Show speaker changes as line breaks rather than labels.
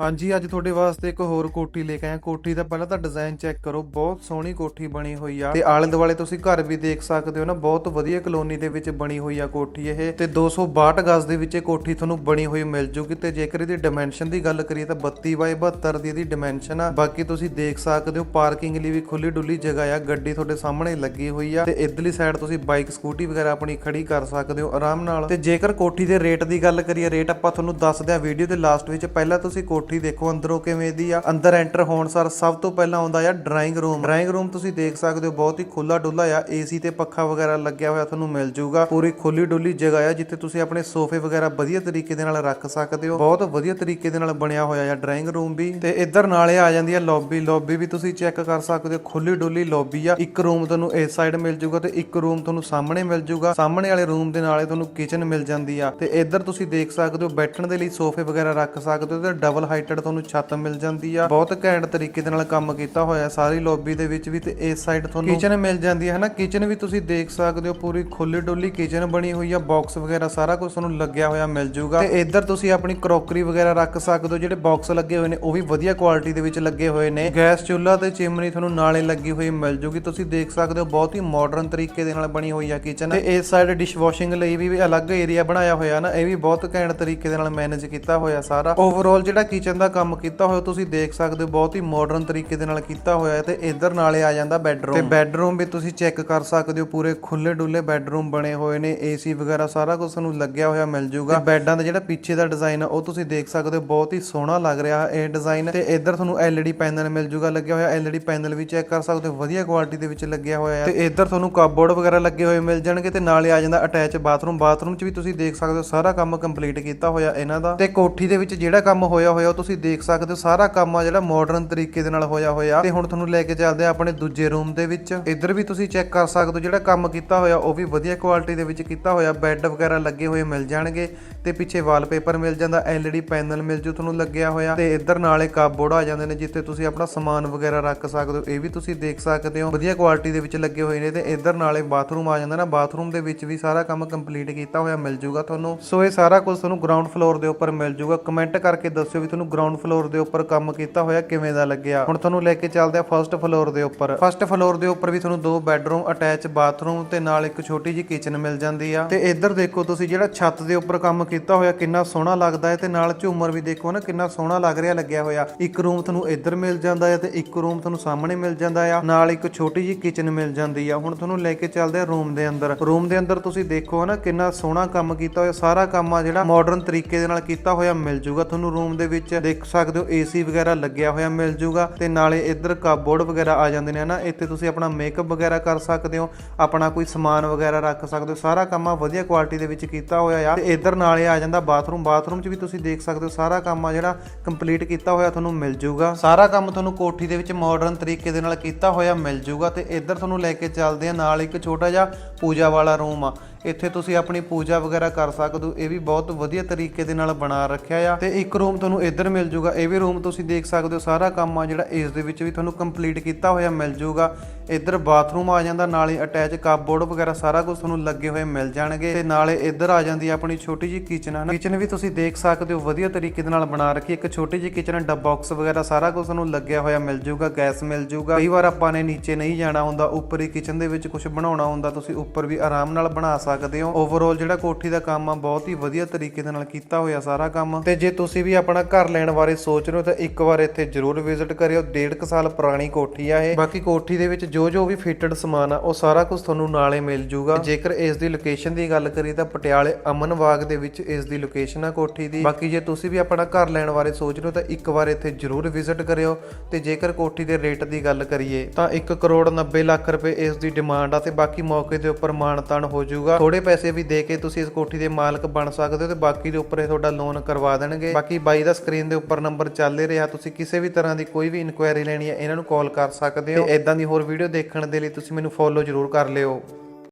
ਹਾਂਜੀ, ਅੱਜ ਤੁਹਾਡੇ ਵਾਸਤੇ ਇੱਕ ਹੋਰ ਕੋਠੀ ਲੈ ਕੇ ਆਇਆ। ਕੋਠੀ ਦਾ ਪਹਿਲਾਂ ਤਾਂ ਡਿਜ਼ਾਈਨ ਚੈੱਕ ਕਰੋ। ਬਹੁਤ ਸੋਹਣੀ ਕੋਠੀ ਬਣੀ ਹੋਈ ਆ। ਤੇ ਆਲੇ ਦੁਆਲੇ ਤੁਸੀਂ ਘਰ ਵੀ ਦੇਖ ਸਕਦੇ ਹੋ ਨਾ, ਬਹੁਤ ਵਧੀਆ ਕਲੋਨੀ ਦੇ ਵਿੱਚ ਬਣੀ ਹੋਈ ਆ ਕੋਠੀ ਇਹ। ਤੇ 262 ਗਜ਼ ਦੇ ਵਿੱਚ ਇਹ ਕੋਠੀ ਤੁਹਾਨੂੰ ਬਣੀ ਹੋਈ ਮਿਲ ਜੂਗੀ। ਤੇ ਜੇਕਰ ਇਹਦੀ ਡਾਈਮੈਂਸ਼ਨ ਦੀ ਗੱਲ ਕਰੀਏ ਤਾਂ 32 ਬਾਈ 72 ਦੀ ਇਹਦੀ ਡਾਈਮੈਂਸ਼ਨ ਆ। ਬਾਕੀ ਤੁਸੀਂ ਦੇਖ ਸਕਦੇ ਹੋ, ਪਾਰਕਿੰਗ ਲਈ ਵੀ ਖੁੱਲੀ ਡੁੱਲੀ ਜਗ੍ਹਾ ਆ। ਗੱਡੀ ਤੁਹਾਡੇ ਸਾਹਮਣੇ ਲੱਗੀ ਹੋਈ ਆ। ਤੇ ਇਧਰਲੀ ਸਾਈਡ ਤੁਸੀਂ ਬਾਈਕ ਸਕੂਟੀ ਵਗੈਰਾ ਆਪਣੀ ਖੜੀ ਕਰ ਸਕਦੇ ਹੋ ਆਰਾਮ ਨਾਲ। ਤੇ ਜੇਕਰ ਕੋਠੀ ਦੇ ਰੇਟ ਦੀ ਗੱਲ ਕਰੀਏ ਰੇਟ ਆਪਾਂ ਤੁਹਾਨੂੰ ਦੱਸਦੇ ਆ ਵੀਡੀਓ ਦੇ ਲਾਸਟ ਵਿੱਚ। ਪਹਿਲਾਂ ਤੁਸੀਂ ਕੋਠੀ ਦੇਖੋ, ਅੰਦਰੋਂ ਕਿਵੇਂ ਦੀ ਆ, ਅੰਦਰ ਐਂਟਰ ਹੋਣ ਸਾਰ ਸਭ ਤੋਂ ਪਹਿਲਾਂ ਆਉਂਦਾ ਆ ਡਰਾਇੰਗ ਰੂਮ ਡਰਾਇੰਗ ਰੂਮ ਤੁਸੀਂ ਦੇਖ ਸਕਦੇ ਹੋ, ਬਹੁਤ ਹੀ ਖੁੱਲਾ ਡੁੱਲਾ ਆ ਏਸੀ ਤੇ ਪੱਖਾ ਵਗੈਰਾ ਲੱਗਿਆ ਹੋਇਆ ਤੁਹਾਨੂੰ ਮਿਲ ਜਾਊਗਾ। ਪੂਰੀ ਖੁੱਲੀ ਡੁੱਲੀ ਜਗ੍ਹਾ ਆ, ਜਿੱਥੇ ਤੁਸੀਂ ਆਪਣੇ ਸੋਫੇ ਵਗੈਰਾ ਵਧੀਆ ਤਰੀਕੇ ਦੇ ਨਾਲ ਰੱਖ ਸਕਦੇ ਹੋ। ਬਹੁਤ ਵਧੀਆ ਤਰੀਕੇ ਦੇ ਨਾਲ ਬਣਿਆ ਹੋਇਆ ਆ ਡਰਾਇੰਗ ਰੂਮ ਵੀ। ਤੇ ਇੱਧਰ ਨਾਲੇ ਆ ਜਾਂਦੀ ਆ ਲੌਬੀ ਲੌਬੀ ਵੀ ਤੁਸੀਂ ਚੈੱਕ ਕਰ ਸਕਦੇ ਹੋ ਖੁੱਲੀ ਡੁੱਲੀ ਲੌਬੀ ਆ। ਇੱਕ ਰੂਮ ਤੁਹਾਨੂੰ ਇਸ ਸਾਈਡ ਮਿਲ ਜਾਊਗਾ ਤੇ ਇੱਕ ਰੂਮ ਤੁਹਾਨੂੰ ਸਾਹਮਣੇ ਮਿਲ ਜਾਊਗਾ। ਸਾਹਮਣੇ ਵਾਲੇ ਰੂਮ ਦੇ ਨਾਲੇ ਤੁਹਾਨੂੰ ਕਿਚਨ ਮਿਲ ਜਾਂਦੀ ਆ। ਤੇ ਇੱਧਰ ਤੁਸੀਂ ਦੇਖ ਸਕਦੇ ਹੋ, ਬੈਠਣ ਦੇ ਲਈ ਸੋਫੇ ਵਗੈਰਾ ਰੱਖ ਸਕਦੇ ਹੋ ਤੇ ਡਬਲ ਹਾਈਟਡ ਤੁਹਾਨੂੰ ਛੱਤ ਮਿਲ ਜਾਂਦੀ ਆ। ਬਹੁਤ ਘੈਂਟ ਤਰੀਕੇ ਦੇ ਨਾਲ ਕੰਮ ਕੀਤਾ ਹੋਇਆ ਸਾਰੀ ਲੌਬੀ ਦੇ ਵਿੱਚ ਵੀ ਤੇ ਇਸ ਸਾਈਡ ਤੁਹਾਨੂੰ ਕਿਚਨ ਮਿਲ ਜਾਂਦੀ ਹੈ ਹਨਾ ਕਿਚਨ ਵੀ ਤੁਸੀਂ ਦੇਖ ਸਕਦੇ ਹੋ, ਪੂਰੀ ਖੁੱਲੀ ਡੁੱਲੀ ਕਿਚਨ ਬਣੀ ਹੋਈ ਆ ਬਾਕਸ ਵਗੈਰਾ ਸਾਰਾ ਕੁਝ ਤੁਹਾਨੂੰ ਲੱਗਿਆ ਹੋਇਆ ਮਿਲ ਜਾਊਗਾ ਤੇ ਇੱਧਰ ਤੁਸੀਂ ਆਪਣੀ ਕਰੋਕਰੀ ਵਗੈਰਾ ਰੱਖ ਸਕਦੇ ਹੋ, ਜਿਹੜੇ ਬਾਕਸ ਲੱਗੇ ਹੋਏ ਨੇ, ਉਹ ਵੀ ਵਧੀਆ ਕੁਆਲਿਟੀ ਦੇ ਵਿੱਚ ਲੱਗੇ ਹੋਏ ਨੇ। ਗੈਸ ਚੁੱਲ੍ਹਾ ਤੇ ਚਿਮਨੀ ਤੁਹਾਨੂੰ ਨਾਲੇ ਲੱਗੀ ਹੋਈ ਮਿਲ ਜੂਗੀ। ਤੁਸੀਂ ਦੇਖ ਸਕਦੇ ਹੋ, ਬਹੁਤ ਹੀ ਮਾਡਰਨ ਤਰੀਕੇ ਦੇ ਨਾਲ ਬਣੀ ਹੋਈ ਆ ਕਿਚਨ ਤੇ ਇਸ ਸਾਈਡ ਡਿਸ਼ ਵਾਸ਼ਿੰਗ ਲਈ ਵੀ ਅਲੱਗ ਏਰੀਆ ਬਣਾਇਆ ਹੋਇਆ ਨਾ, ਇਹ ਵੀ ਬਹੁਤ ਘੈਂਟ ਤਰੀਕੇ ਦੇ ਨਾਲ ਮੈਨੇਜ ਕੀਤਾ ਹੋਇਆ ਸਾਰਾ। ਓਵਰਆਲ ਜਿਹੜਾ ਕਿਚਨ ਦਾ ਕੰਮ ਕੀਤਾ ਹੋਇਆ, ਤੁਸੀਂ ਦੇਖ ਸਕਦੇ ਹੋ, ਬਹੁਤ ਹੀ ਮਾਡਰਨ ਤਰੀਕੇ ਦੇ ਨਾਲ ਕੀਤਾ ਹੋਇਆ ਹੈ ਤੇ ਇੱਧਰ ਨਾਲੇ ਆ ਜਾਂਦਾ ਬੈੱਡਰੂਮ ਤੇ ਬੈੱਡਰੂਮ ਵੀ ਤੁਸੀਂ ਚੈੱਕ ਕਰ ਸਕਦੇ ਹੋ, ਪੂਰੇ ਖੁੱਲੇ ਡੁੱਲੇ ਬੈੱਡਰੂਮ ਬਣੇ ਹੋਏ ਨੇ ਏਸੀ ਵਗੈਰਾ ਸਾਰਾ ਕੁਝ ਤੁਹਾਨੂੰ ਲੱਗਿਆ ਹੋਇਆ ਮਿਲ ਜਾਊਗਾ ਬੈੱਡਾਂ ਦਾ ਜਿਹੜਾ ਪਿੱਛੇ ਦਾ ਡਿਜ਼ਾਈਨ ਆ, ਉਹ ਤੁਸੀਂ ਦੇਖ ਸਕਦੇ ਹੋ, ਬਹੁਤ ਹੀ ਸੋਹਣਾ ਲੱਗ ਰਿਹਾ ਇਹ ਡਿਜ਼ਾਈਨ ਤੇ ਇੱਧਰ ਤੁਹਾਨੂੰ LED ਪੈਨਲ ਮਿਲ ਜਾਊਗਾ ਲੱਗਿਆ ਹੋਇਆ LED ਪੈਨਲ ਵੀ ਚੈੱਕ ਕਰ ਸਕਦੇ ਹੋ, ਵਧੀਆ ਕੁਆਲਿਟੀ ਦੇ ਵਿੱਚ ਲੱਗਿਆ ਹੋਇਆ ਹੈ। ਤੇ ਇੱਧਰ ਤੁਹਾਨੂੰ ਕਪਬੋਰਡ ਵਗੈਰਾ ਲੱਗੇ ਹੋਏ ਮਿਲ ਜਾਣਗੇ ਤੇ ਨਾਲੇ ਆ ਜਾਂਦਾ ਅਟੈਚ ਬਾਥਰੂਮ ਬਾਥਰੂਮ 'ਚ ਵੀ ਤੁਸੀਂ ਦੇਖ ਸਕਦੇ ਹੋ, ਸਾਰਾ ਕੰਮ ਕੰਪਲੀਟ ਕੀਤਾ ਹੋਇਆ ਇਹਨਾਂ ਦਾ। ਤੇ ਕੋਠੀ ਦੇ ਵਿੱਚ ਜਿਹੜਾ ਕੰਮ ਹੋਇਆ ਹੋਇਆ ਤੁਸੀਂ ਦੇਖ ਸਕਦੇ ਹੋ, ਸਾਰਾ ਕੰਮ ਆ ਜਿਹੜਾ ਮਾਡਰਨ ਤਰੀਕੇ ਦੇ ਨਾਲ ਹੋਇਆ ਹੋਇਆ। ਤੇ ਹੁਣ ਤੁਹਾਨੂੰ ਲੈ ਕੇ ਚੱਲਦੇ ਆ ਆਪਣੇ ਦੂਜੇ ਰੂਮ ਦੇ ਵਿੱਚ। ਇੱਧਰ ਵੀ ਤੁਸੀਂ ਚੈੱਕ ਕਰ ਸਕਦੇ ਹੋ, ਜਿਹੜਾ ਕੰਮ ਕੀਤਾ ਹੋਇਆ ਉਹ ਵੀ ਵਧੀਆ ਕੁਆਲਿਟੀ ਦੇ ਵਿੱਚ ਕੀਤਾ ਹੋਇਆ। ਬੈੱਡ ਵਗੈਰਾ ਲੱਗੇ ਹੋਏ ਮਿਲ ਜਾਣਗੇ। ਤੇ ਪਿੱਛੇ ਵਾਲਪੇਪਰ ਮਿਲ ਜਾਂਦਾ LED ਪੈਨਲ ਮਿਲ ਜੂ, ਤੁਹਾਨੂੰ ਲੱਗਿਆ ਹੋਇਆ। ਤੇ ਇੱਧਰ ਨਾਲੇ ਕਪਬੋਰਡ ਆ ਜਾਂਦੇ ਨੇ, ਜਿੱਥੇ ਤੁਸੀਂ ਆਪਣਾ ਸਮਾਨ ਵਗੈਰਾ ਰੱਖ ਸਕਦੇ ਹੋ, ਇਹ ਵੀ ਤੁਸੀਂ ਦੇਖ ਸਕਦੇ ਹੋ। ਵਧੀਆ ਕੁਆਲਿਟੀ ਦੇ ਵਿੱਚ ਲੱਗੇ ਹੋਏ ਨੇ ਤੇ ਇੱਧਰ ਨਾਲੇ ਬਾਥਰੂਮ ਆ ਜਾਂਦਾ ਨਾ, ਬਾਥਰੂਮ ਦੇ ਵਿੱਚ ਵੀ ਸਾਰਾ ਕੰਮ ਕੰਪਲੀਟ ਕੀਤਾ ਹੋਇਆ ਮਿਲ ਜੂਗਾ ਤੁਹਾਨੂੰ। ਸੋ ਇਹ ਸਾਰਾ ਕੁਝ ਤੁਹਾਨੂੰ ਗਰਾਊਂਡ ਫਲੋਰ ਦੇ ਉੱਪਰ ਮਿਲ ਜੂਗਾ। ਕਮੈਂਟ ਕਰਕੇ ਦੱਸਿਓ ਵੀ ਤੁਹਾਨੂੰ ਗਰਾਊਂਡ ਫਲੋਰ ਦੇ ਉੱਪਰ ਕੰਮ ਕੀਤਾ ਹੋਇਆ ਕਿਵੇਂ ਦਾ ਲੱਗਿਆ। ਹੁਣ ਤੁਹਾਨੂੰ ਲੈ ਕੇ ਚੱਲਦੇ ਆ ਫਰਸਟ ਫਲੋਰ ਦੇ ਉੱਪਰ। ਫਰਸਟ ਫਲੋਰ ਦੇ ਉੱਪਰ ਵੀ ਤੁਹਾਨੂੰ ਦੋ ਬੈੱਡਰੂਮ ਅਟੈਚ ਬਾਥਰੂਮ ਤੇ ਨਾਲ ਇੱਕ ਛੋਟੀ ਜਿਹੀ ਕਿਚਨ ਮਿਲ ਜਾਂਦੀ ਆ। ਤੇ ਇੱਧਰ ਦੇਖੋ ਤੁਸੀਂ ਜਿਹੜਾ ਛੱਤ ਦੇ ਉੱਪਰ ਕੰਮ ਕੀਤਾ ਹੋਇਆ, ਕਿੰਨਾ ਸੋਹਣਾ ਲੱਗਦਾ ਹੈ ਤੇ ਨਾਲ ਝੂਮਰ ਵੀ ਦੇਖੋ ਨਾ, ਕਿੰਨਾ ਸੋਹਣਾ ਲੱਗ ਰਿਹਾ, ਲੱਗਿਆ ਹੋਇਆ। ਇੱਕ ਰੂਮ ਤੁਹਾਨੂੰ ਇੱਧਰ ਮਿਲ ਜਾਂਦਾ ਹੈ ਤੇ ਇੱਕ ਰੂਮ ਤੁਹਾਨੂੰ ਸਾਹਮਣੇ ਮਿਲ ਜਾਂਦਾ ਆ ਨਾਲ ਇੱਕ ਛੋਟੀ ਜਿਹੀ ਕਿਚਨ ਮਿਲ ਜਾਂਦੀ ਆ। ਹੁਣ ਤੁਹਾਨੂੰ ਲੈ ਕੇ ਚੱਲਦੇ ਆ ਰੂਮ ਦੇ ਅੰਦਰ। ਰੂਮ ਦੇ ਅੰਦਰ ਤੁਸੀਂ ਦੇਖੋ ਨਾ, ਕਿੰਨਾ ਸੋਹਣਾ ਕੰਮ ਕੀਤਾ ਹੋਇਆ। ਸਾਰਾ ਕੰਮ ਆ ਜਿਹੜਾ ਮਾਡਰਨ ਤਰੀਕੇ ਦੇ ਨਾਲ ਕੀਤਾ ਹੋਇਆ, ਮਿਲ ਜੂਗਾ ਤੁਹਾਨੂੰ ਰੂਮ ਦੇ ਵਿੱਚ। ਦੇਖ ਸਕਦੇ ਹੋ ਏਸੀ ਵਗੈਰਾ ਲੱਗਿਆ ਹੋਇਆ, ਮਿਲ ਜੂਗਾ। ਤੇ ਨਾਲੇ ਇੱਧਰ ਕਪਬੋਰਡ ਵਗੈਰਾ ਆ ਜਾਂਦੇ ਨੇ ਹਨਾ ਇੱਥੇ ਤੁਸੀਂ ਆਪਣਾ ਮੇਕਅਪ ਵਗੈਰਾ ਕਰ ਸਕਦੇ ਹੋ। ਆਪਣਾ ਕੋਈ ਸਮਾਨ ਵਗੈਰਾ ਰੱਖ ਸਕਦੇ ਹੋ। ਸਾਰਾ ਕੰਮ ਆ ਵਧੀਆ ਕੁਆਲਿਟੀ ਦੇ ਵਿੱਚ ਕੀਤਾ ਹੋਇਆ ਆ। ਤੇ ਇੱਧਰ ਨਾਲ ਆ ਜਾਂਦਾ ਬਾਥਰੂਮ ਬਾਥਰੂਮ 'ਚ ਵੀ ਤੁਸੀਂ ਦੇਖ ਸਕਦੇ ਹੋ ਸਾਰਾ ਕੰਮ ਆ ਜਿਹੜਾ ਕੰਪਲੀਟ ਕੀਤਾ ਹੋਇਆ ਤੁਹਾਨੂੰ ਮਿਲ ਜੂਗਾ। ਸਾਰਾ ਕੰਮ ਤੁਹਾਨੂੰ ਕੋਠੀ ਦੇ ਵਿੱਚ ਮਾਡਰਨ ਤਰੀਕੇ ਦੇ ਨਾਲ ਕੀਤਾ ਹੋਇਆ ਮਿਲ ਜੂਗਾ ਤੇ ਇੱਧਰ ਤੁਹਾਨੂੰ ਲੈ ਕੇ ਚੱਲਦੇ ਆ, ਨਾਲ ਇੱਕ ਛੋਟਾ ਜਿਹਾ ਪੂਜਾ ਵਾਲਾ ਰੂਮ ਆ। ਇੱਥੇ ਤੁਸੀਂ ਆਪਣੀ ਪੂਜਾ ਵਗੈਰਾ ਕਰ ਸਕਦੇ ਹੋ, ਇਹ ਵੀ ਬਹੁਤ ਵਧੀਆ ਤਰੀਕੇ ਦੇ ਨਾਲ ਬਣਾ ਰੱਖਿਆ ਆ। ਤੇ ਇੱਕ ਰੂਮ ਤੁਹਾਨੂੰ ਇੱਧਰ ਮਿਲ ਜੂਗਾ, ਇਹ ਵੀ ਰੂਮ ਤੁਸੀਂ ਦੇਖ ਸਕਦੇ ਹੋ, ਸਾਰਾ ਕੰਮ ਆ ਜਿਹੜਾ ਇਸ ਦੇ ਵਿੱਚ ਵੀ ਤੁਹਾਨੂੰ ਕੰਪਲੀਟ ਕੀਤਾ ਹੋਇਆ ਮਿਲ ਜੂਗਾ। ਇੱਧਰ ਬਾਥਰੂਮ ਆ ਜਾਂਦਾ, ਨਾਲੇ ਅਟੈਚ ਕਪਬੋਰਡ ਵਗੈਰਾ ਸਾਰਾ ਕੁਝ ਤੁਹਾਨੂੰ ਲੱਗੇ ਹੋਏ ਮਿਲ ਜਾਣਗੇ ਤੇ ਨਾਲੇ ਇੱਧਰ ਆ ਜਾਂਦੀ ਆਪਣੀ ਛੋਟੀ ਜਿਹੀ ਕਿਚਨ ਹੈ ਕਿਚਨ ਵੀ ਤੁਸੀਂ ਦੇਖ ਸਕਦੇ ਹੋ, ਵਧੀਆ ਤਰੀਕੇ ਦੇ ਨਾਲ ਬਣਾ ਰੱਖੀ ਇੱਕ ਛੋਟੀ ਜਿਹੀ ਕਿਚਨ ਡੱਬ ਬਾਕਸ ਵਗੈਰਾ ਸਾਰਾ ਕੁਝ ਤੁਹਾਨੂੰ ਲੱਗਿਆ ਹੋਇਆ ਮਿਲ ਜੂਗਾ ਗੈਸ ਮਿਲ ਜੂਗਾ ਕਈ ਵਾਰ ਆਪਾਂ ਨੇ ਨੀਚੇ ਨਹੀਂ ਜਾਣਾ ਹੁੰਦਾ, ਉੱਪਰ ਹੀ ਕਿਚਨ ਦੇ ਵਿੱਚ ਕੁਝ ਬਣਾਉਣਾ ਹੁੰਦਾ, ਤੁਸੀਂ ਉੱਪਰ ਵੀ ਆਰਾਮ ਨਾਲ ਬਣਾ ਸਕਦੇ ਹੋ। ਓਵਰਆਲ ਜਿਹੜਾ ਕੋਠੀ ਦਾ ਕੰਮ ਆ, ਬਹੁਤ ਹੀ ਵਧੀਆ ਤਰੀਕੇ ਦੇ ਨਾਲ ਕੀਤਾ ਹੋਇਆ ਸਾਰਾ ਕੰਮ। ਤੇ ਜੇ ਤੁਸੀਂ ਵੀ ਆਪਣਾ ਘਰ ਲੈਣ ਬਾਰੇ ਸੋਚ ਰਹੇ ਹੋ, ਤਾਂ ਇੱਕ ਵਾਰ ਇੱਥੇ ਜ਼ਰੂਰ ਵਿਜ਼ਿਟ ਕਰਿਓ। ਡੇਢ ਕੁ ਸਾਲ ਪੁਰਾਣੀ ਕੋਠੀ ਆ ਇਹ। ਬਾਕੀ ਕੋਠੀ ਦੇ ਵਿੱਚ ਜੋ ਜੋ ਵੀ ਫਿਟਡ ਸਮਾਨ ਆ, ਉਹ ਸਾਰਾ ਕੁਝ ਤੁਹਾਨੂੰ ਨਾਲੇ ਮਿਲ ਜੂਗਾ। ਜੇਕਰ ਇਸ ਦੀ ਲੋਕੇਸ਼ਨ ਦੀ ਗੱਲ ਕਰੀਏ ਤਾਂ ਪਟਿਆਲੇ ਅਮਨ ਬਾਗ ਦੇ ਵਿੱਚ ਇਸ ਦੀ ਲੋਕੇਸ਼ਨ ਆ ਕੋਠੀ ਦੀ। ਬਾਕੀ ਜੇ ਤੁਸੀਂ ਵੀ ਆਪਣਾ ਘਰ ਲੈਣ ਬਾਰੇ ਸੋਚ ਰਹੇ ਹੋ ਤਾਂ ਇੱਕ ਵਾਰ ਇੱਥੇ ਜ਼ਰੂਰ ਵਿਜ਼ਿਟ ਕਰਿਓ। ਤੇ ਜੇਕਰ ਕੋਠੀ ਦੇ ਰੇਟ ਦੀ ਗੱਲ ਕਰੀਏ ਤਾਂ 1 ਕਰੋੜ 90 ਲੱਖ ਰੁਪਏ ਇਸ ਦੀ ਡਿਮਾਂਡ ਆ ਤੇ ਬਾਕੀ ਮੌਕੇ ਦੇ ਉੱਪਰ ਮਾਨਤਾਨ ਹੋ ਜਾਊਗਾ ਥੋੜੇ ਪੈਸੇ ਵੀ ਦੇ ਕੇ ਤੁਸੀਂ ਇਸ ਕੋਠੀ ਦੇ ਮਾਲਕ ਬਣ ਸਕਦੇ ਹੋ ਤੇ ਬਾਕੀ ਦੇ ਉੱਪਰ ਇਹ ਤੁਹਾਡਾ ਲੋਨ ਕਰਵਾ ਦੇਣਗੇ। ਬਾਕੀ ਬਾਈ ਦਾ ਸਕਰੀਨ ਦੇ ਉੱਪਰ ਨੰਬਰ ਚੱਲ ਰਿਹਾ। ਤੁਸੀਂ ਕਿਸੇ ਵੀ ਤਰ੍ਹਾਂ ਦੀ ਕੋਈ ਵੀ ਇਨਕੁਆਇਰੀ ਲੈਣੀ ਹੈ, ਇਹਨਾਂ ਨੂੰ ਕਾਲ ਕਰ ਸਕਦੇ ਹੋ। ਤੇ ਇਦਾਂ ਦੀ ਹੋਰ ਵੀਡੀਓ ਦੇਖਣ ਦੇ ਲਈ ਤੁਸੀਂ ਮੈਨੂੰ ਫੋਲੋ ਜ਼ਰੂਰ ਕਰ ਲਿਓ।